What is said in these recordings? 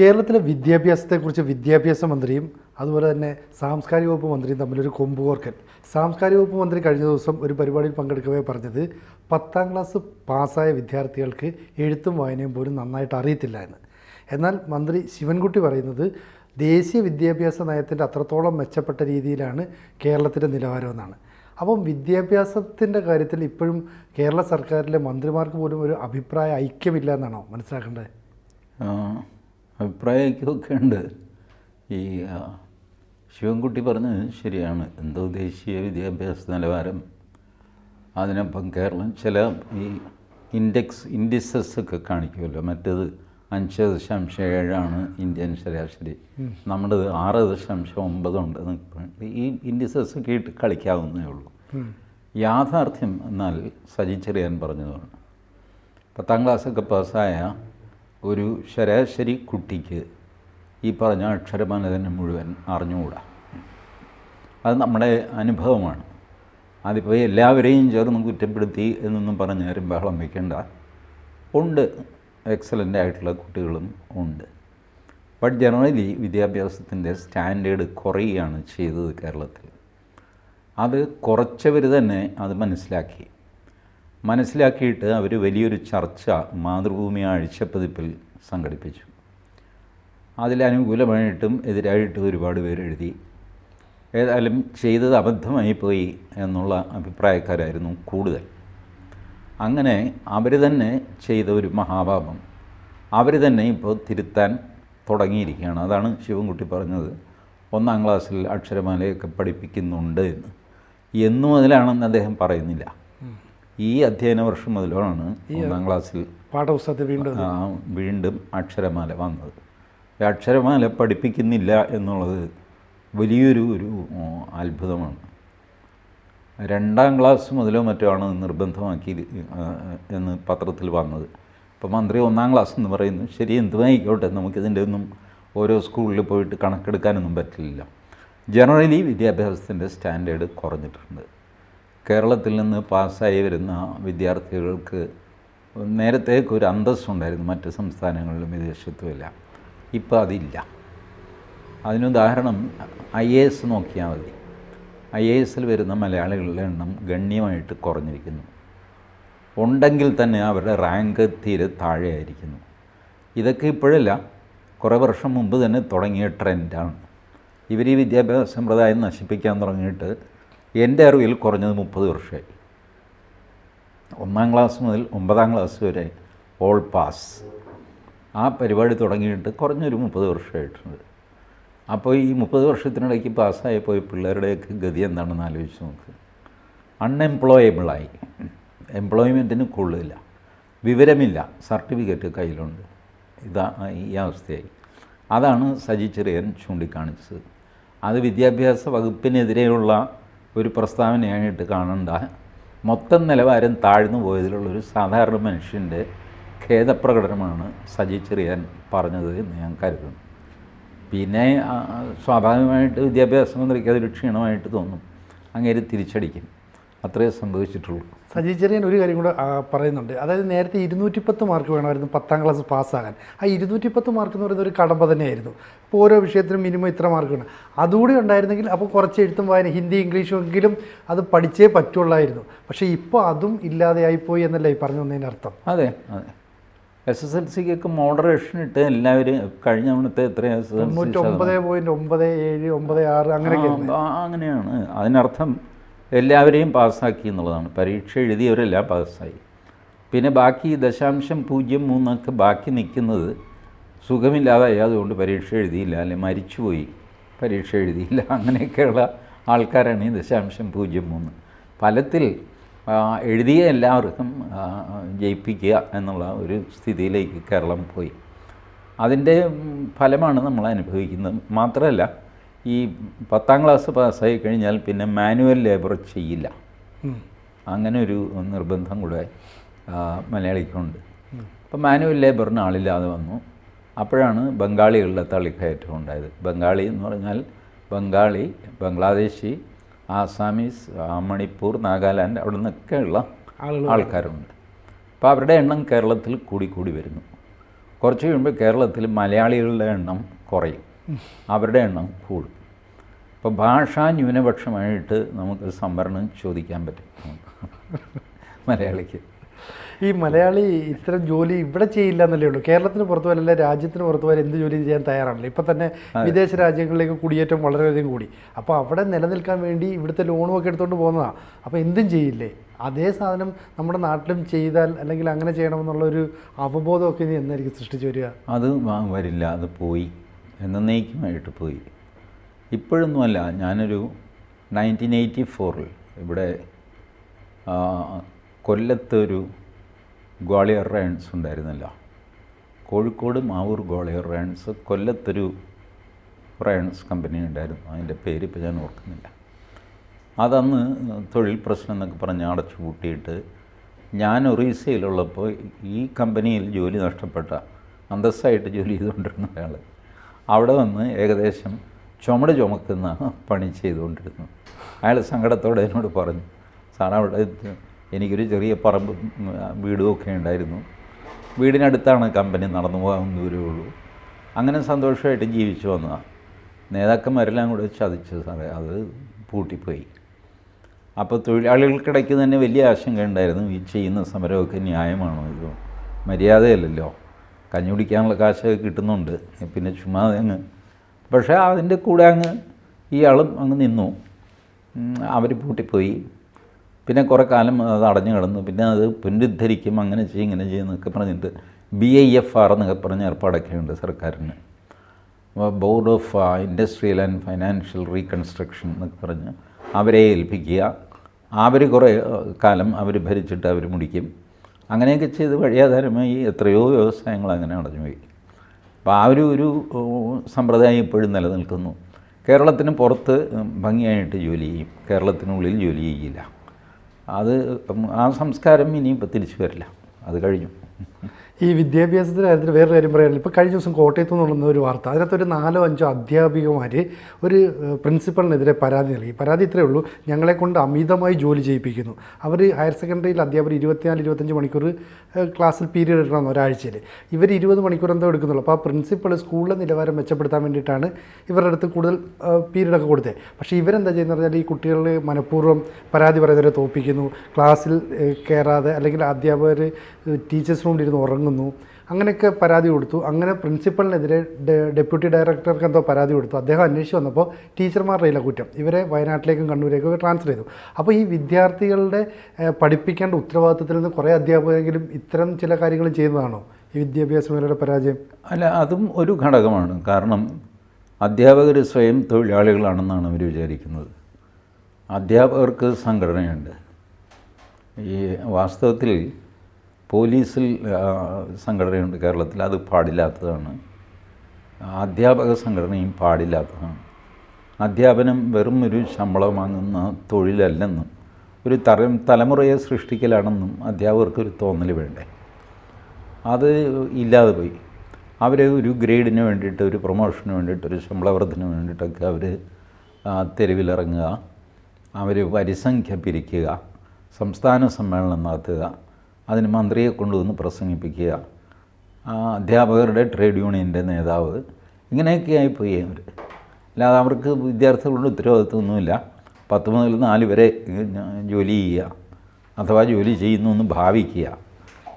കേരളത്തിലെ വിദ്യാഭ്യാസത്തെക്കുറിച്ച് വിദ്യാഭ്യാസ മന്ത്രിയും അതുപോലെ തന്നെ സാംസ്കാരിക വകുപ്പ് മന്ത്രിയും തമ്മിലൊരു കൊമ്പുകോർക്കൽ സാംസ്കാരിക വകുപ്പ് മന്ത്രി കഴിഞ്ഞ ദിവസം ഒരു പരിപാടിയിൽ പങ്കെടുക്കവേ പറഞ്ഞത് പത്താം ക്ലാസ് പാസ്സായ വിദ്യാർത്ഥികൾക്ക് എഴുത്തും വായനയും പോലും നന്നായിട്ട് അറിയത്തില്ല എന്ന്. എന്നാൽ മന്ത്രി ശിവൻകുട്ടി പറയുന്നത് ദേശീയ വിദ്യാഭ്യാസ നയത്തിന്റെ അത്രത്തോളം മെച്ചപ്പെട്ട രീതിയിലാണ് കേരളത്തിന്റെ നിലവാരമെന്നാണ് അപ്പം വിദ്യാഭ്യാസത്തിന്റെ കാര്യത്തിൽ ഇപ്പോഴും കേരള സർക്കാരിലെ മന്ത്രിമാർക്ക് പോലും ഒരു അഭിപ്രായ ഐക്യമില്ല എന്നാണോ മനസ്സിലാക്കേണ്ടത്? ആ, അഭിപ്രായ ഉണ്ട് ഈ ശിവൻകുട്ടി പറഞ്ഞത് ശരിയാണ്. എന്തോ ദേശീയ വിദ്യാഭ്യാസ നിലവാരം അതിനൊപ്പം കേരളം ചില ഈ ഇൻഡെക്സ് ഇൻഡിസസ് ഒക്കെ കാണിക്കുമല്ലോ. മറ്റേത് അഞ്ച് ദശാംശം ഏഴാണ് ഇന്ത്യൻ ശരാശരി. നമ്മുടെ ആറ് ദശാംശം ഒമ്പതുണ്ട് ഈ ഇൻഡിസസ് ഒക്കെ ഇട്ട് കളിക്കാവുന്നേ ഉള്ളൂ. യാഥാർത്ഥ്യം എന്നാൽ സജി ചെറിയാൻ പറഞ്ഞതാണ് പത്താം ക്ലാസ്സൊക്കെ പാസ്സായ ഒരു ശരാശരി കുട്ടിക്ക് ഈ പറഞ്ഞ അക്ഷരമാല തന്നെ മുഴുവൻ അറിഞ്ഞുകൂടാ? അത് നമ്മുടെ അനുഭവമാണ്. അതിപ്പോൾ എല്ലാവരെയും ചേർന്ന് കുറ്റപ്പെടുത്തി എന്നൊന്നും പറഞ്ഞ് ആരും ബഹളം വയ്ക്കേണ്ട ഉണ്ട്. എക്സലന്റ് ആയിട്ടുള്ള കുട്ടികളും ഉണ്ട്. ബട്ട് ജനറലി വിദ്യാഭ്യാസത്തിന്റെ സ്റ്റാൻഡേർഡ് കുറയുകയാണ് ചെയ്തത് കേരളത്തിൽ. അത് കുറച്ചവർ തന്നെ അത് മനസ്സിലാക്കി. മനസ്സിലാക്കിയിട്ട് അവർ വലിയൊരു ചർച്ച മാതൃഭൂമി ആഴ്ചപ്പതിപ്പിൽ സംഘടിപ്പിച്ചു. അതിലനുകൂലമായിട്ടും എതിരായിട്ടും ഒരുപാട് പേര് എഴുതി ഏതായാലും ചെയ്തത് അബദ്ധമായി പോയി എന്നുള്ള അഭിപ്രായക്കാരായിരുന്നു കൂടുതൽ. അങ്ങനെ അവർ തന്നെ ചെയ്ത ഒരു മഹാപാപം അവർ തന്നെ ഇപ്പോൾ തിരുത്താൻ തുടങ്ങിയിരിക്കുകയാണ്. അതാണ് ശിവൻകുട്ടി പറഞ്ഞത് ഒന്നാം ക്ലാസ്സിൽ അക്ഷരമാലയൊക്കെ പഠിപ്പിക്കുന്നുണ്ട് എന്ന്. എന്നും അതിലാണെന്ന് അദ്ദേഹം പറയുന്നില്ല. ഈ അധ്യയന വർഷം മുതലാണ് ഒന്നാം ക്ലാസ്സിൽ പാഠപുസ്തകത്തിൽ വീണ്ടും വീണ്ടും അക്ഷരമാല വന്നത്. അക്ഷരമാല പഠിപ്പിക്കുന്നില്ല എന്നുള്ളത് വലിയൊരു ഒരു അത്ഭുതമാണ്. രണ്ടാം ക്ലാസ് മുതലോ മറ്റോ ആണ് നിർബന്ധമാക്കി എന്ന് പത്രത്തിൽ വന്നത്. അപ്പോൾ മന്ത്രി ഒന്നാം ക്ലാസ് എന്ന് പറയുന്നു. ശരി എന്തുമായിക്കോട്ടെ നമുക്കിതിന്റെ ഒന്നും ഓരോ സ്കൂളിൽ പോയിട്ട് കണക്കെടുക്കാനൊന്നും പറ്റില്ല. ജനറലി വിദ്യാഭ്യാസത്തിന്റെ സ്റ്റാൻഡേർഡ് കുറഞ്ഞിട്ടുണ്ട്. കേരളത്തിൽ നിന്ന് പാസ്സായി വരുന്ന വിദ്യാർത്ഥികൾക്ക് നേരത്തേക്ക് ഒരു അന്തസ്സുണ്ടായിരുന്നു മറ്റ് സംസ്ഥാനങ്ങളിലും വിദേശത്തുമെല്ലാം ഇപ്പോൾ അതില്ല. അതിനുദാഹരണം ഐ എ എസ് നോക്കിയാൽ മതി. ഐ എ എസിൽ വരുന്ന മലയാളികളുടെ എണ്ണം ഗണ്യമായിട്ട് കുറഞ്ഞിരിക്കുന്നു. ഉണ്ടെങ്കിൽ തന്നെ അവരുടെ റാങ്ക് തീരെ താഴെയായിരിക്കുന്നു. ഇതൊക്കെ ഇപ്പോഴല്ല കുറേ വർഷം മുമ്പ് തന്നെ തുടങ്ങിയ ട്രെൻഡാണ്. ഇവർ ഈ വിദ്യാഭ്യാസ സമ്പ്രദായം നശിപ്പിക്കാൻ തുടങ്ങിയിട്ട് എന്റെ അറിവിൽ കുറഞ്ഞത് മുപ്പത് വർഷമായി. ഒന്നാം ക്ലാസ് മുതൽ ഒമ്പതാം ക്ലാസ് വരെ ഓൾ പാസ് ആ പരിപാടി തുടങ്ങിയിട്ട് കുറഞ്ഞൊരു മുപ്പത് വർഷമായിട്ടുണ്ട്. അപ്പോൾ ഈ മുപ്പത് വർഷത്തിനിടയ്ക്ക് പാസ്സായി പോയി പിള്ളേരുടെയൊക്കെ ഗതി എന്താണെന്ന് ആലോചിച്ച് നോക്ക്. അൺഎംപ്ലോയബിളായി എംപ്ലോയ്മെന്റിന് കൊള്ളില്ല. വിവരമില്ല. സർട്ടിഫിക്കറ്റ് കയ്യിലുണ്ട്. ഇതാ ഈ അവസ്ഥയായി. അതാണ് സജി ചെറിയൻ ചൂണ്ടിക്കാണിച്ചത്. അത് വിദ്യാഭ്യാസ വകുപ്പിനെതിരെയുള്ള ഒരു പ്രസ്താവനയായിട്ട് കാണണ്ട. മൊത്തം നിലവാരം താഴ്ന്നു പോയതിലുള്ളൊരു സാധാരണ മനുഷ്യന്റെ ഖേദപ്രകടനമാണ് സജി ചെറിയാൻ പറഞ്ഞത് എന്ന് ഞാൻ കരുതുന്നു. പിന്നെ സ്വാഭാവികമായിട്ട് വിദ്യാഭ്യാസ മന്ത്രിക്ക് അതൊരു ക്ഷീണമായിട്ട് തോന്നും. അങ്ങേര് തിരിച്ചടിക്കും. അത്രയേ സംഭവിച്ചിട്ടുള്ളൂ. സജി ചെറിയൻ ഒരു കാര്യം കൂടെ പറയുന്നുണ്ട്. അതായത് നേരത്തെ ഇരുന്നൂറ്റിപ്പത്ത് മാർക്ക് വേണമായിരുന്നു പത്താം ക്ലാസ് പാസ്സാകാൻ. ആ ഇരുന്നൂറ്റിപ്പത്ത് മാർക്ക് എന്ന് പറയുന്നത് ഒരു കടമ്പ തന്നെയായിരുന്നു. ഇപ്പോൾ ഓരോ വിഷയത്തിനും മിനിമം ഇത്ര മാർക്ക് വേണം. അതുകൂടി ഉണ്ടായിരുന്നെങ്കിൽ അപ്പോൾ കുറച്ച് എഴുത്തും വായന ഹിന്ദി ഇംഗ്ലീഷും എങ്കിലും അത് പഠിച്ചേ പറ്റുള്ളായിരുന്നു. പക്ഷേ ഇപ്പോൾ അതും ഇല്ലാതെയായിപ്പോയി എന്നല്ലേ ഈ പറഞ്ഞു വന്നതിന്റെ അർത്ഥം. അതെ അതെ. എസ് എസ് എൽ സിക്കൊക്കെ മോഡറേഷൻ ഇട്ട് എല്ലാവരും കഴിഞ്ഞ തവണത്തെ എത്ര എസ് എസ് എൽ സി തൊണ്ണൂറ്റൊമ്പത് പോയിന്റ് ഒമ്പത് ഏഴ് ഒമ്പത് ആറ് അങ്ങനെയൊക്കെ അങ്ങനെയാണ്. അതിനർത്ഥം എല്ലാവരെയും പാസ്സാക്കി എന്നുള്ളതാണ്. പരീക്ഷ എഴുതിയവരെല്ലാം പാസ്സായി. പിന്നെ ബാക്കി ദശാംശം പൂജ്യം മൂന്നൊക്കെ ബാക്കി നിൽക്കുന്നത് സുഖമില്ലാതായി അതുകൊണ്ട് പരീക്ഷ എഴുതിയില്ല. അല്ലെ മരിച്ചുപോയി പരീക്ഷ എഴുതിയില്ല. അങ്ങനെയൊക്കെയുള്ള ആൾക്കാരാണ് ഈ ദശാംശം പൂജ്യം മൂന്ന്. ഫലത്തിൽ എഴുതിയ എല്ലാവർക്കും ജയിപ്പിക്കുക എന്നുള്ള ഒരു സ്ഥിതിയിലേക്ക് കേരളം പോയി. അതിന്റെ ഫലമാണ് നമ്മൾ അനുഭവിക്കുന്നത്. മാത്രമല്ല ഈ പത്താം ക്ലാസ് പാസ്സായി കഴിഞ്ഞാൽ പിന്നെ മാനുവൽ ലേബർ ചെയ്യില്ല. അങ്ങനെ ഒരു നിർബന്ധം കൂടെ മലയാളിക്കുണ്ട്. അപ്പോൾ മാനുവൽ ലേബറിന് ആളില്ലാതെ വന്നു. അപ്പോഴാണ് ബംഗാളികളുടെ തള്ളിക്കയറ്റം ഉണ്ടായത്. ബംഗാളി എന്ന് പറഞ്ഞാൽ ബംഗാളി ബംഗ്ലാദേശി ആസാമീസ് മണിപ്പൂർ നാഗാലാൻഡ് അവിടെ നിന്നൊക്കെയുള്ള ആൾക്കാരുണ്ട്. അപ്പോൾ അവരുടെ എണ്ണം കേരളത്തിൽ കൂടി കൂടി വരുന്നു. കുറച്ച് കഴിയുമ്പോൾ കേരളത്തിൽ മലയാളികളുടെ എണ്ണം കുറയും. അവരുടെ എണ്ണം കൂടും. അപ്പോൾ ഭാഷാ ന്യൂനപക്ഷമായിട്ട് നമുക്ക് സംവരണം ചോദിക്കാൻ പറ്റും. മലയാളിക്ക്. ഈ മലയാളി ഇത്തരം ജോലി ഇവിടെ ചെയ്യില്ല എന്നല്ലേ ഉള്ളൂ. കേരളത്തിന് പുറത്ത് വരല്ല രാജ്യത്തിന് പുറത്ത് വരെ എന്ത് ജോലി ചെയ്യാൻ തയ്യാറാണല്ലോ. ഇപ്പം തന്നെ വിദേശ രാജ്യങ്ങളിലേക്ക് കുടിയേറ്റം വളരെയധികം കൂടി. അപ്പോൾ അവിടെ നിലനിൽക്കാൻ വേണ്ടി ഇവിടുത്തെ ലോണും ഒക്കെ എടുത്തുകൊണ്ട് പോകുന്നതാണ് അപ്പോൾ എന്തും ചെയ്യില്ലേ? അതേ സാധനം നമ്മുടെ നാട്ടിലും ചെയ്താൽ അല്ലെങ്കിൽ അങ്ങനെ ചെയ്യണമെന്നുള്ളൊരു അവബോധമൊക്കെ ഇനി എന്നായിരിക്കും സൃഷ്ടിച്ചു വരിക? അത് വരില്ല. അത് പോയി. എന്നേക്കുമായിട്ട് പോയി. ഇപ്പോഴൊന്നുമല്ല ഞാനൊരു നയന്റീൻ എയ്റ്റി ഫോറിൽ ഇവിടെ കൊല്ലത്ത് ഒരു ഗ്വാളിയർ റയൺസ് ഉണ്ടായിരുന്നല്ലോ. കോഴിക്കോട് മാവൂർ ഗ്വാളിയർ റയൺസ് കൊല്ലത്തൊരു റയൺസ് കമ്പനി ഉണ്ടായിരുന്നു. അതിന്റെ പേര് ഇപ്പോൾ ഞാൻ ഓർക്കുന്നില്ല. അതന്ന് തൊഴിൽ പ്രശ്നം എന്നൊക്കെ പറഞ്ഞ് അടച്ചു പൂട്ടിയിട്ട് ഞാൻ ഒറീസയിലുള്ളപ്പോൾ ഈ കമ്പനിയിൽ ജോലി നഷ്ടപ്പെട്ട അന്തസ്സായിട്ട് ജോലി ചെയ്തുകൊണ്ടിരുന്ന അയാൾ അവിടെ വന്ന് ഏകദേശം ചുമട് ചുമക്കുന്ന പണി ചെയ്തുകൊണ്ടിരുന്നു. അയാൾ സങ്കടത്തോടെ എന്നോട് പറഞ്ഞു സാർ അവിടെ എനിക്കൊരു ചെറിയ പറമ്പ് വീടും ഒക്കെ ഉണ്ടായിരുന്നു. വീടിനടുത്താണ് കമ്പനി നടന്നു പോകാൻ ദൂരമേ ഉള്ളൂ. അങ്ങനെ സന്തോഷമായിട്ട് ജീവിച്ചു വന്നതാണ് നേതാക്കന്മാരെല്ലാം കൂടെ ചതിച്ചു സാറേ അത് പൂട്ടിപ്പോയി. അപ്പോൾ തൊഴിലാളികൾക്കിടയ്ക്ക് തന്നെ വലിയ ആശങ്ക ഉണ്ടായിരുന്നു. ഈ ചെയ്യുന്ന സമരമൊക്കെ ന്യായമാണോ? ഇതോ മര്യാദയല്ലല്ലോ. കഞ്ഞി കുടിക്കാനുള്ള കാശൊക്കെ കിട്ടുന്നുണ്ട്. പിന്നെ ചുമ്മാ അങ്ങ്. പക്ഷേ അതിന്റെ കൂടെ അങ്ങ് ഇയാളും അങ്ങ് നിന്നു. അവർ പൂട്ടിപ്പോയി. പിന്നെ കുറേ കാലം അത് അടഞ്ഞു കിടന്നു. പിന്നെ അത് പുനരുദ്ധരിക്കും അങ്ങനെ ചെയ്യും ഇങ്ങനെ ചെയ്യും എന്നൊക്കെ പറഞ്ഞിട്ട് ബി ഐ എഫ് ആർ എന്നൊക്കെ പറഞ്ഞ ഏർപ്പാടൊക്കെയുണ്ട് സർക്കാരിന്. സർക്കാരിന് board of industrial and financial reconstruction എന്നൊക്കെ പറഞ്ഞ് അവരെ ഏൽപ്പിക്കുക. അവർ കുറേ കാലം അവർ ഭരിച്ചിട്ട് അവർ മുടിക്കും. അങ്ങനെയൊക്കെ ചെയ്ത് വഴിയാധാരമായി എത്രയോ വ്യവസായങ്ങൾ അങ്ങനെ അടഞ്ഞുപോയി അപ്പോൾ ആ ഒരു ഒരു സമ്പ്രദായം ഇപ്പോഴും നിലനിൽക്കുന്നു. കേരളത്തിന് പുറത്ത് ഭംഗിയായിട്ട് ജോലി ചെയ്യും. കേരളത്തിനുള്ളിൽ ജോലി ചെയ്യില്ല. അത് ആ സംസ്കാരം ഇനിയിപ്പോൾ തിരിച്ചു വരില്ല. അത് കഴിഞ്ഞു. ഈ വിദ്യാഭ്യാസത്തിന്റെ കാര്യത്തിൽ വേറൊരു കാര്യം പറയാനില്ല ഇപ്പോൾ കഴിഞ്ഞ ദിവസം കോട്ടയത്ത് നിന്നുള്ള ഒരു വാർത്ത. അതിനകത്തൊരു നാലോ അഞ്ചോ അധ്യാപികമാർ ഒരു പ്രിൻസിപ്പളിനെതിരെ പരാതി നൽകി. പരാതി ഇത്രയേ ഉള്ളൂ. ഞങ്ങളെ കൊണ്ട് അമിതമായി ജോലി ചെയ്യിപ്പിക്കുന്നു. അവർ ഹയർ സെക്കൻഡറിയിൽ അധ്യാപകർ ഇരുപത്തിനാല് ഇരുപത്തഞ്ച് മണിക്കൂർ ക്ലാസ്സിൽ പീരീഡ് എടുക്കണം ഒരാഴ്ചയിൽ. ഇവർ ഇരുപത് മണിക്കൂർ എന്തോ എടുക്കുന്നുള്ളൂ. അപ്പോൾ ആ പ്രിൻസിപ്പൾ സ്കൂളിലെ നിലവാരം മെച്ചപ്പെടുത്താൻ വേണ്ടിയിട്ടാണ് ഇവരുടെ അടുത്ത് കൂടുതൽ പീരീഡൊക്കെ കൊടുത്തത്. പക്ഷേ ഇവരെന്താ ചെയ്യുന്നത് പറഞ്ഞാൽ ഈ കുട്ടികളെ മനഃപൂർവം പരാതി പറയുന്നവരെ തോൽപ്പിക്കുന്നു. ക്ലാസ്സിൽ കയറാതെ അല്ലെങ്കിൽ അധ്യാപകർ ടീച്ചേഴ്സ് ഇരുന്ന് ഉറങ്ങുന്നു. അങ്ങനെയൊക്കെ പരാതി കൊടുത്തു. അങ്ങനെ പ്രിൻസിപ്പളിനെതിരെ ഡെപ്യൂട്ടി ഡയറക്ടർക്ക് എന്തോ പരാതി കൊടുത്തു. അദ്ദേഹം അന്വേഷിച്ച് വന്നപ്പോൾ ടീച്ചർമാരുടെ കുറ്റം. ഇവരെ വയനാട്ടിലേക്കും കണ്ണൂരേക്കും ട്രാൻസ്ഫർ ചെയ്തു. അപ്പോൾ ഈ വിദ്യാർത്ഥികളുടെ പഠിപ്പിക്കേണ്ട ഉത്തരവാദിത്തത്തിൽ നിന്ന് കുറേ അധ്യാപകരെങ്കിലും ഇത്തരം ചില കാര്യങ്ങൾ ചെയ്യുന്നതാണോ? ഈ വിദ്യാഭ്യാസ മേഖലയുടെ പരാജയം. അല്ല അതും ഒരു ഘടകമാണ്. കാരണം അധ്യാപകർ സ്വയം തൊഴിലാളികളാണെന്നാണ് അവർ വിചാരിക്കുന്നത്. അധ്യാപകർക്ക് സംഘടനയുണ്ട്. ഈ വാസ്തവത്തിൽ പോലീസിൽ സംഘടനയുണ്ട് കേരളത്തിൽ. അത് പാടില്ലാത്തതാണ്. അധ്യാപക സംഘടനയും പാടില്ലാത്തതാണ്. അധ്യാപനം വെറും ഒരു ശമ്പളം വാങ്ങുന്ന തൊഴിലല്ലെന്നും ഒരു തല തലമുറയെ സൃഷ്ടിക്കലാണെന്നും അധ്യാപകർക്കൊരു തോന്നൽ വേണ്ടേ? അത് ഇല്ലാതെ പോയി. അവർ ഒരു ഗ്രേഡിന് വേണ്ടിയിട്ട് ഒരു പ്രൊമോഷന് വേണ്ടിയിട്ട് ഒരു ശമ്പള വേണ്ടിയിട്ടൊക്കെ അവർ തെരുവിലിറങ്ങുക. അവർ വരിസംഖ്യ പിരിക്കുക. സംസ്ഥാന സമ്മേളനം നടത്തുക. അതിന് മന്ത്രിയെ കൊണ്ടുവന്ന് പ്രസംഗിപ്പിക്കുക. അധ്യാപകരുടെ ട്രേഡ് യൂണിയന്റെ നേതാവ് ഇങ്ങനെയൊക്കെ ആയിപ്പോയി അവർ അല്ലാതെ അവർക്ക് വിദ്യാർത്ഥികളുടെ ഉത്തരവാദിത്വമൊന്നുമില്ല. പത്ത് മുതൽ നാല് വരെ ജോലി ചെയ്യുക. അഥവാ ജോലി ചെയ്യുന്നു എന്ന് ഭാവിക്കുക.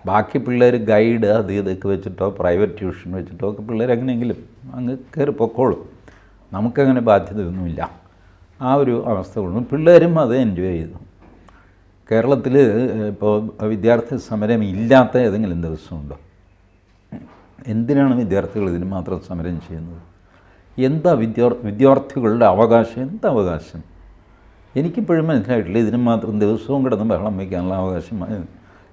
ബാക്കി പിള്ളേർ ഗൈഡ് അത് ഇതൊക്കെ വെച്ചിട്ടോ പ്രൈവറ്റ് ട്യൂഷൻ വെച്ചിട്ടോ ഒക്കെ പിള്ളേർ എങ്ങനെയെങ്കിലും അങ്ങ് കയറി പൊക്കോളും. നമുക്കങ്ങനെ ബാധ്യതയൊന്നുമില്ല. ആ ഒരു അവസ്ഥ കൊണ്ട് പിള്ളേരും അത് എൻജോയ് ചെയ്തു. കേരളത്തിൽ ഇപ്പോൾ വിദ്യാർത്ഥി സമരം ഇല്ലാത്ത ഏതെങ്കിലും ദിവസമുണ്ടോ? എന്തിനാണ് വിദ്യാർത്ഥികൾ ഇതിന് മാത്രം സമരം ചെയ്യുന്നത്? എന്താ വിദ്യാർ വിദ്യാർത്ഥികളുടെ അവകാശം? എന്താ അവകാശം? എനിക്കിപ്പോഴും മനസ്സിലായിട്ടില്ല ഇതിന് മാത്രം ദിവസവും കിടന്ന് ബഹളം വയ്ക്കാനുള്ള അവകാശം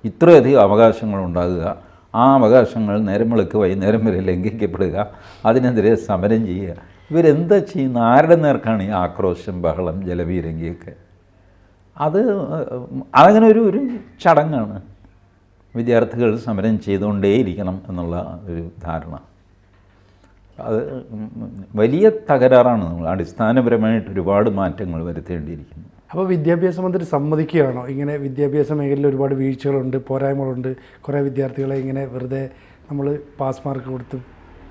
ഇത്രയധികം അവകാശങ്ങൾ ഉണ്ടാകുക. ആ അവകാശങ്ങൾ നേരം വിളക്ക് വൈകുന്നേരം വരെ ലംഘിക്കപ്പെടുക. അതിനെതിരെ സമരം ചെയ്യുക. ഇവരെന്താ ചെയ്യുന്ന ആരുടെ നേർക്കാണ് ഈ ആക്രോശം ബഹളം ജലപീരങ്കിയൊക്കെ? അത് അതങ്ങനെ ഒരു ഒരു ചടങ്ങാണ് വിദ്യാർത്ഥികൾ സമരം ചെയ്തുകൊണ്ടേയിരിക്കണം എന്നുള്ള ഒരു ധാരണ. അത് വലിയ തകരാറാണ് നമ്മൾ അടിസ്ഥാനപരമായിട്ട് ഒരുപാട് മാറ്റങ്ങൾ വരുത്തേണ്ടിയിരിക്കുന്നു. അപ്പോൾ വിദ്യാഭ്യാസ മന്ത്രി സമ്മതിക്കുകയാണോ? ഇങ്ങനെ വിദ്യാഭ്യാസ മേഖലയിൽ ഒരുപാട് വീഴ്ചകളുണ്ട് പോരായ്മകളുണ്ട്. കുറേ വിദ്യാർത്ഥികളെ ഇങ്ങനെ വെറുതെ നമ്മൾ പാസ് മാർക്ക് കൊടുത്ത്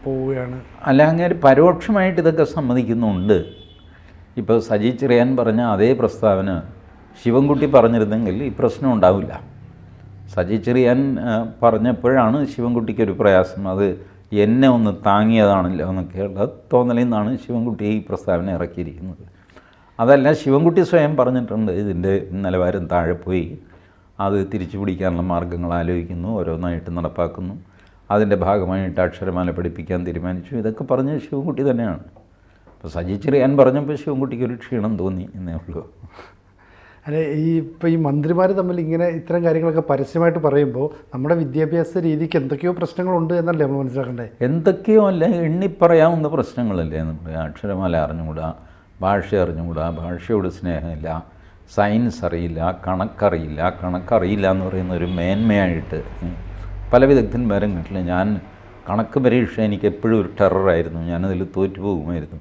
പോവുകയാണ്. അല്ല അങ്ങനെ പരോക്ഷമായിട്ട് ഇതൊക്കെ സമ്മതിക്കുന്നുണ്ട്. ഇപ്പോൾ സജി ചെറിയാൻ പറഞ്ഞ അതേ പ്രസ്താവന ശിവൻകുട്ടി പറഞ്ഞിരുന്നെങ്കിൽ ഈ പ്രശ്നം ഉണ്ടാവില്ല. സജി ചെറിയാൻ പറഞ്ഞപ്പോഴാണ് ശിവൻകുട്ടിക്ക് ഒരു പ്രയാസം. അത് എന്നെ ഒന്ന് താങ്ങിയതാണല്ലോ എന്നൊക്കെയുള്ള തോന്നലിൽ നിന്നാണ് ശിവൻകുട്ടി ഈ പ്രസ്താവന ഇറക്കിയിരിക്കുന്നത്. അതല്ല ശിവൻകുട്ടി സ്വയം പറഞ്ഞിട്ടുണ്ട് ഇതിന്റെ നിലവാരം താഴെ പോയി. അത് തിരിച്ചു പിടിക്കാനുള്ള മാർഗങ്ങൾ ആലോചിക്കുന്നു ഓരോന്നായിട്ട് നടപ്പാക്കുന്നു. അതിന്റെ ഭാഗമായിട്ട് അക്ഷരമാല പഠിപ്പിക്കാൻ തീരുമാനിച്ചു. ഇതൊക്കെ പറഞ്ഞ് ശിവൻകുട്ടി തന്നെയാണ്. അപ്പോൾ സജി ചെറിയാൻ പറഞ്ഞപ്പോൾ ശിവൻകുട്ടിക്ക് ഒരു ക്ഷീണം തോന്നി എന്നേ ഉള്ളൂ. അല്ലെ ഈ ഇപ്പോൾ ഈ മന്ത്രിമാർ തമ്മിൽ ഇങ്ങനെ ഇത്തരം കാര്യങ്ങളൊക്കെ പരസ്യമായിട്ട് പറയുമ്പോൾ നമ്മുടെ വിദ്യാഭ്യാസ രീതിക്ക് എന്തൊക്കെയോ പ്രശ്നങ്ങളുണ്ട് എന്നല്ലേ നമ്മൾ മനസ്സിലാക്കണ്ടേ? എന്തൊക്കെയോ അല്ല എണ്ണിപ്പറയാവുന്ന പ്രശ്നങ്ങളല്ലേ നമ്മുടെ അക്ഷരമാല അറിഞ്ഞുകൂടാ ഭാഷ അറിഞ്ഞുകൂടാ ഭാഷയോട് സ്നേഹമില്ല സയൻസ് അറിയില്ല കണക്കറിയില്ല കണക്കറിയില്ല എന്ന് പറയുന്ന ഒരു മേന്മയായിട്ട് പല വിദഗ്ധന്മാരും കിട്ടില്ല ഞാൻ കണക്ക് പരീക്ഷ എനിക്ക് എപ്പോഴും ഒരു ടെററായിരുന്നു ഞാനതിൽ തോറ്റു പോകുമായിരുന്നു.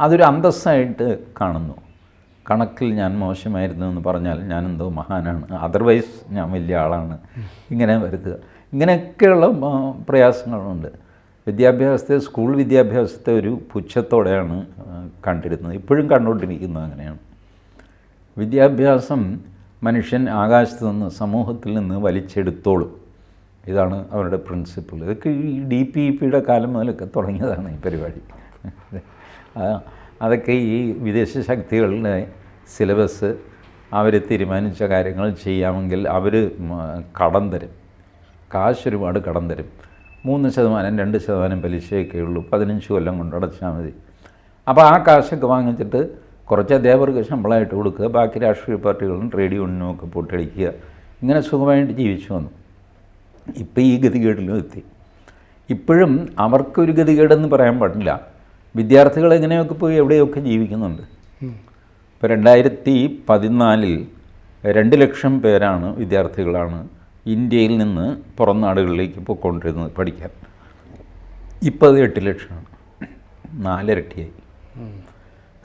അതൊരു അന്തസ്സായിട്ട് കാണുന്നു. കണക്കിൽ ഞാൻ മോശമായിരുന്നു എന്ന് പറഞ്ഞാൽ ഞാൻ എന്തോ മഹാനാണ്. അതർവൈസ് ഞാൻ വലിയ ആളാണ്. ഇങ്ങനെ വരുത്തുക ഇങ്ങനെയൊക്കെയുള്ള പ്രയാസങ്ങളുണ്ട്. വിദ്യാഭ്യാസത്തെ സ്കൂൾ വിദ്യാഭ്യാസത്തെ ഒരു പുച്ഛത്തോടെയാണ് കണ്ടിരുന്നത്. ഇപ്പോഴും കണ്ടുകൊണ്ടിരിക്കുന്നത് അങ്ങനെയാണ്. വിദ്യാഭ്യാസം മനുഷ്യൻ ആകാശത്ത് നിന്ന് സമൂഹത്തിൽ നിന്ന് വലിച്ചെടുത്തോളും. ഇതാണ് അവരുടെ പ്രിൻസിപ്പിൾ ഇതൊക്കെ ഈ ഡി പി ഇ പിയുടെ കാലം മുതലൊക്കെ തുടങ്ങിയതാണ് ഈ പരിപാടി. അതൊക്കെ ഈ വിദേശ ശക്തികളുടെ സിലബസ് അവർ തീരുമാനിച്ച കാര്യങ്ങൾ ചെയ്യാമെങ്കിൽ അവർ കടം തരും. കാശ് ഒരുപാട് കടം തരും. മൂന്ന് ശതമാനം രണ്ട് ശതമാനം പലിശയൊക്കെ ഉള്ളൂ. പതിനഞ്ച് കൊല്ലം കൊണ്ട് അടച്ചാൽ മതി. അപ്പോൾ ആ കാശൊക്കെ വാങ്ങിച്ചിട്ട് കുറച്ച് അധ്യാപകർക്ക് ശമ്പളമായിട്ട് കൊടുക്കുക ബാക്കി രാഷ്ട്രീയ പാർട്ടികളും ട്രേഡ് യൂണിയനും ഒക്കെ പൊട്ടടിക്കുക. ഇങ്ങനെ സുഖമായിട്ട് ജീവിച്ചു വന്നു. ഇപ്പോൾ ഈ ഗതികേടിലും എത്തി. ഇപ്പോഴും അവർക്കൊരു ഗതികേടെന്ന് പറയാൻ പാടില്ല. വിദ്യാർത്ഥികൾ എങ്ങനെയൊക്കെ പോയി എവിടെയൊക്കെ ജീവിക്കുന്നുണ്ട്? ഇപ്പോൾ രണ്ടായിരത്തി പതിനാലിൽ രണ്ട് ലക്ഷം പേരാണ് വിദ്യാർത്ഥികളാണ് ഇന്ത്യയിൽ നിന്ന് പുറം നാടുകളിലേക്ക് പോയിക്കൊണ്ടിരുന്നത് പഠിക്കാൻ. ഇപ്പോൾ അത് എട്ട് ലക്ഷമാണ്. നാലിരട്ടിയായി.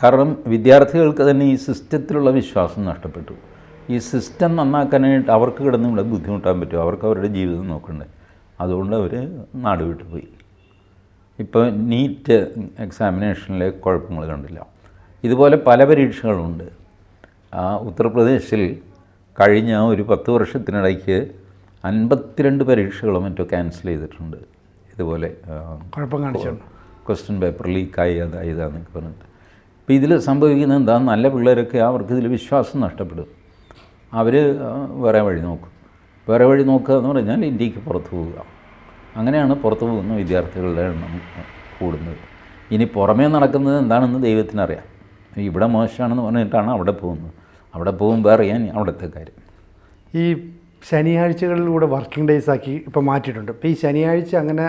കാരണം വിദ്യാർത്ഥികൾക്ക് തന്നെ ഈ സിസ്റ്റത്തിലുള്ള വിശ്വാസം നഷ്ടപ്പെട്ടു. ഈ സിസ്റ്റം നന്നാക്കാനായിട്ട് അവർക്ക് കിടന്നിവിടെ ബുദ്ധിമുട്ടാൻ പറ്റും അവർക്ക് അവരുടെ ജീവിതം നോക്കണ്ടേ? അതുകൊണ്ട് അവർ നാട് വിട്ടു പോയി. ഇപ്പോൾ നീറ്റ് എക്സാമിനേഷനിൽ കുഴപ്പങ്ങൾ കണ്ടില്ല. ഇതുപോലെ പല പരീക്ഷകളുണ്ട്. ആ ഉത്തർപ്രദേശിൽ കഴിഞ്ഞ ഒരു പത്ത് വർഷത്തിനിടയ്ക്ക് അൻപത്തിരണ്ട് പരീക്ഷകളും മറ്റോ ക്യാൻസൽ ചെയ്തിട്ടുണ്ട്. ഇതുപോലെ കുഴപ്പം കാണിച്ചിട്ടുണ്ട്. ക്വസ്റ്റ്യൻ പേപ്പർ ലീക്കായി അതായി ഇതാന്നൊക്കെ പറഞ്ഞിട്ട്. അപ്പോൾ ഇതിൽ സംഭവിക്കുന്നത് എന്താ നല്ല പിള്ളേരൊക്കെ അവർക്ക് ഇതിൽ വിശ്വാസം നഷ്ടപ്പെടും. അവർ വേറെ വഴി നോക്കും. വേറെ വഴി നോക്കുക എന്ന് പറഞ്ഞാൽ ഇന്ത്യയ്ക്ക് പുറത്ത് പോവുക. അങ്ങനെയാണ് പുറത്തു പോകുന്ന വിദ്യാർത്ഥികളുടെ എണ്ണം കൂടുന്നത്. ഇനി പുറമേ നടക്കുന്നത് എന്താണെന്ന് ദൈവത്തിനറിയാം. ഇവിടെ മോശമാണെന്ന് പറഞ്ഞിട്ടാണ് അവിടെ പോകുന്നത്. അവിടെ പോകുമ്പോൾ അറിയാൻ അവിടുത്തെ കാര്യം. ഈ ശനിയാഴ്ചകളിലൂടെ വർക്കിംഗ് ഡേയ്സ് ആക്കി ഇപ്പോൾ മാറ്റിയിട്ടുണ്ട്. ഇപ്പോൾ ഈ ശനിയാഴ്ച അങ്ങനെ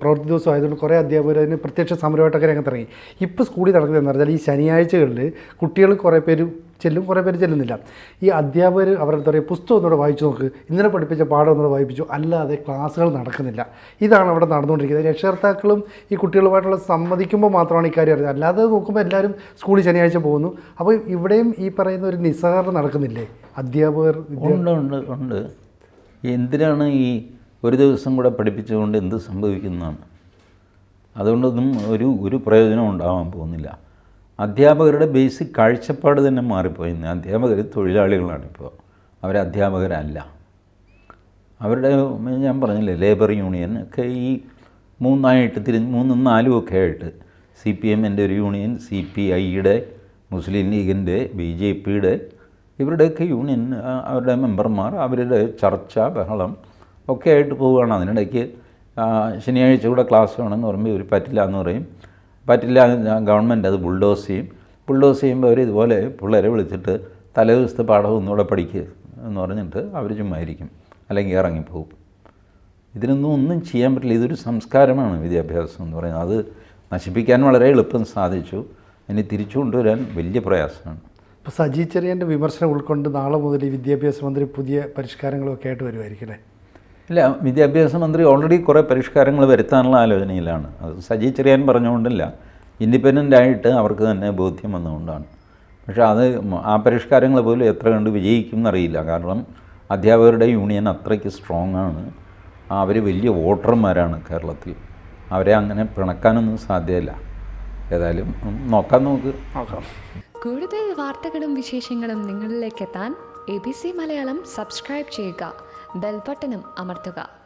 പ്രവൃത്തി ദിവസം ആയതുകൊണ്ട് കുറേ അധ്യാപകർ അതിന് പ്രത്യക്ഷ സമരമായിട്ടൊക്കെ രംഗത്തിറങ്ങി. ഇപ്പോൾ സ്കൂളിൽ നടക്കുന്നത് പറഞ്ഞാൽ ഈ ശനിയാഴ്ചകളിൽ കുട്ടികൾ കുറേ പേര് ചെല്ലും കുറേ പേര് ചെല്ലുന്നില്ല. ഈ അധ്യാപകർ അവരുടെ പറയുക പുസ്തകം ഒന്നുകൂടെ വായിച്ചു നോക്ക്. ഇന്നലെ പഠിപ്പിച്ച പാഠം ഒന്നുകൂടെ വായിപ്പിച്ചു. അല്ലാതെ ക്ലാസ്സുകൾ നടക്കുന്നില്ല. ഇതാണ് അവിടെ നടന്നുകൊണ്ടിരിക്കുന്നത്. രക്ഷകർത്താക്കളും ഈ കുട്ടികളുമായിട്ടുള്ള സമ്മതിക്കുമ്പോൾ മാത്രമാണ് ഈ കാര്യം അറിയുന്നത്. അല്ലാതെ നോക്കുമ്പോൾ എല്ലാവരും സ്കൂളിൽ ശനിയാഴ്ച പോകുന്നു. അപ്പോൾ ഇവിടെയും ഈ പറയുന്ന ഒരു നിസ്സഹകരണം നടക്കുന്നില്ലേ? അധ്യാപകർ ഉണ്ട് ഉണ്ട് ഉണ്ട്. എന്തിനാണ് ഈ ഒരു ദിവസം കൂടെ പഠിപ്പിച്ചുകൊണ്ട് എന്ത് സംഭവിക്കുന്നതാണ്? അതുകൊണ്ടൊന്നും ഒരു ഒരു പ്രയോജനം ഉണ്ടാവാൻ പോകുന്നില്ല. അധ്യാപകരുടെ ബേസിക് കാഴ്ചപ്പാട് തന്നെ മാറിപ്പോയി. ഇന്ന് അധ്യാപകർ തൊഴിലാളികളാണിപ്പോൾ അവർ അധ്യാപകരല്ല. അവരുടെ ഞാൻ പറഞ്ഞില്ലേ ലേബർ യൂണിയൻ ഒക്കെ ഈ മൂന്നായിട്ട് തിരിഞ്ഞ് മൂന്നും നാലും ഒക്കെ ആയിട്ട് സി പി എമ്മിന്റെ ഒരു യൂണിയൻ സി പി ഐയുടെ മുസ്ലിം ലീഗിന്റെ ബി ജെ പിയുടെ ഇവരുടെയൊക്കെ യൂണിയൻ അവരുടെ മെമ്പർമാർ അവരുടെ ചർച്ച ബഹളം ഒക്കെ ആയിട്ട് പോവുകയാണ്. അതിനിടയ്ക്ക് ശനിയാഴ്ച കൂടെ ക്ലാസ് വേണമെന്ന് പറയുമ്പോൾ ഇവർ പറ്റില്ല എന്ന് പറയും. പറ്റില്ല ഞാൻ ഗവൺമെന്റ് അത് ബുൾഡോസ് ചെയ്യും. ബുൾഡോസ് ചെയ്യുമ്പോൾ അവർ ഇതുപോലെ പിള്ളേരെ വിളിച്ചിട്ട് തലേ ദിവസത്തെ പാഠം ഒന്നുകൂടെ പഠിക്കുക എന്ന് പറഞ്ഞിട്ട് അവർ ചുമ്മാ ഇരിക്കും. അല്ലെങ്കിൽ ഇറങ്ങിപ്പോകും ഇതിനൊന്നും ഒന്നും ചെയ്യാൻ പറ്റില്ല. ഇതൊരു സംസ്കാരമാണ് വിദ്യാഭ്യാസം എന്ന് പറയുന്നത്. അത് നശിപ്പിക്കാൻ വളരെ എളുപ്പം സാധിച്ചു. ഇനി തിരിച്ചു കൊണ്ടുവരാൻ വലിയ പ്രയാസമാണ്. ഇപ്പോൾ സജി ചെറിയന്റെ വിമർശനം ഉൾക്കൊണ്ട് നാളെ മുതൽ ഈ വിദ്യാഭ്യാസ മന്ത്രി പുതിയ പരിഷ്കാരങ്ങളൊക്കെ ആയിട്ട് വരുമായിരിക്കും അല്ലേ? ഇല്ല വിദ്യാഭ്യാസ മന്ത്രി ഓൾറെഡി കുറേ പരിഷ്കാരങ്ങൾ വരുത്താനുള്ള ആലോചനയിലാണ്. അത് സജി ചെറിയാൻ പറഞ്ഞുകൊണ്ടില്ല. ഇൻഡിപെൻഡന്റ് ആയിട്ട് അവർക്ക് തന്നെ ബോധ്യം വന്നുകൊണ്ടാണ്. പക്ഷേ അത് ആ പരിഷ്കാരങ്ങൾ പോലും എത്ര കണ്ട് വിജയിക്കും എന്നറിയില്ല. കാരണം അധ്യാപകരുടെ യൂണിയൻ അത്രയ്ക്ക് സ്ട്രോങ് ആണ്. അവർ വലിയ വോട്ടർമാരാണ് കേരളത്തിൽ. അവരെ അങ്ങനെ പിണക്കാനൊന്നും സാധ്യമല്ല ഏതായാലും നോക്കാൻ നോക്കാം നമുക്ക്. നോക്കാം. കൂടുതൽ വാർത്തകളും വിശേഷങ്ങളും നിങ്ങളിലേക്ക് എത്താൻ A B C Malayalam subscribe ചെയ്യുക. ബെൽബട്ടനും അമർത്തുക